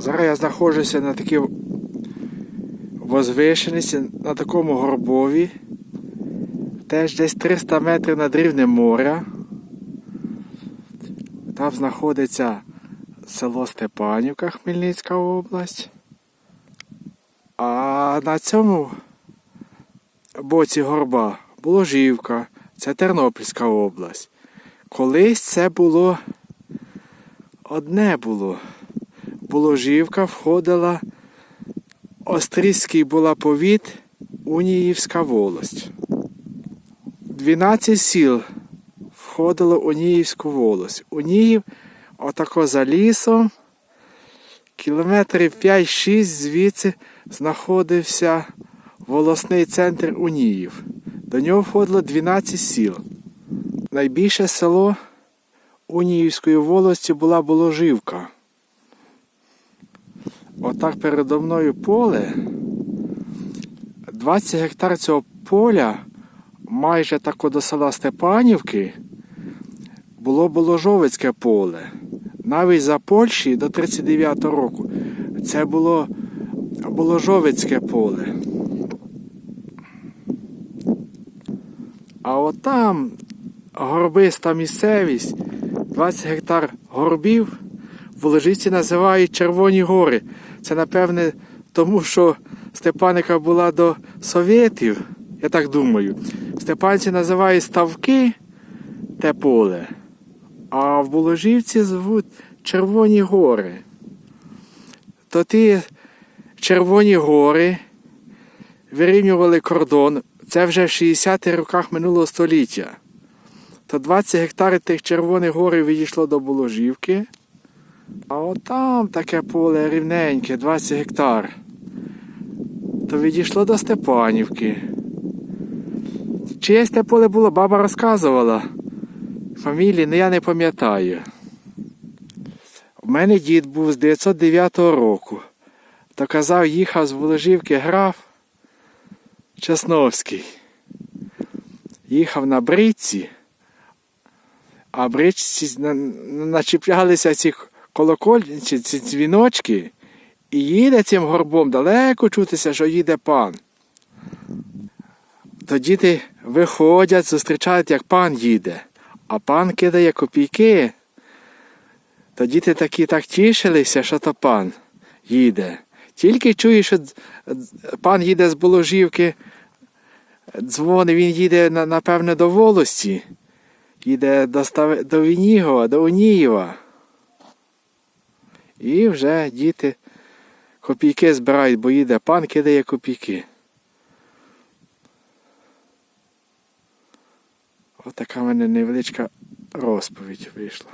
Зараз я знаходжуся на такій возвишеності, на такому горбові. Теж десь 300 метрів над рівнем моря. Там знаходиться село Степанівка, Хмельницька область. А на цьому боці горба Боложівка, це Тернопільська область. Колись це було одне було. Боложівка входила Острізький була повіт, Уніївська волость. 12 сіл входило Уніївську волость. Уніїв отако за лісом, кілометрів 5-6 звідси знаходився волосний центр Уніїв. До нього входило 12 сіл. Найбільше село Уніївської волості була Боложівка. Отак передо мною поле. 20 гектар цього поля, майже тако до села Степанівки, було Боложовицьке поле. Навіть за Польщі до 39-го року це було Боложовицьке поле. А отам горбиста місцевість, 20 гектар горбів, в називають Червоні гори. Це, напевне, тому що Степаника була до совєтів, я так думаю. Степанці називають ставки те поле, а в Боложівці звуть Червоні гори. То ті Червоні гори вирівнювали кордон. Це вже в 60-х роках минулого століття. То 20 гектарів тих Червоних гор відійшло до Боложівки. А от там таке поле рівненьке, 20 гектар. То відійшло до Степанівки. Чиєсь те поле було, баба розказувала. Фамілії, ну я не пам'ятаю. У мене дід був з 909 року. То казав, їхав з Воложівки граф Чесновський. Їхав на бричці, а бричці на- начіплялися ці колокольні, ці ці дзвіночки, і їде цим горбом далеко чутися, що їде пан. То діти виходять, зустрічають, як пан їде, а пан кидає копійки. То діти такі так тішилися, що то пан їде. Тільки чує, що пан їде з Боложівки, дзвони, він їде, напевне, до Волості, їде до Вінігова, до Унієва. І вже діти копійки збирають, бо їде пан кидає копійки. Отака в мене невеличка розповідь вийшла.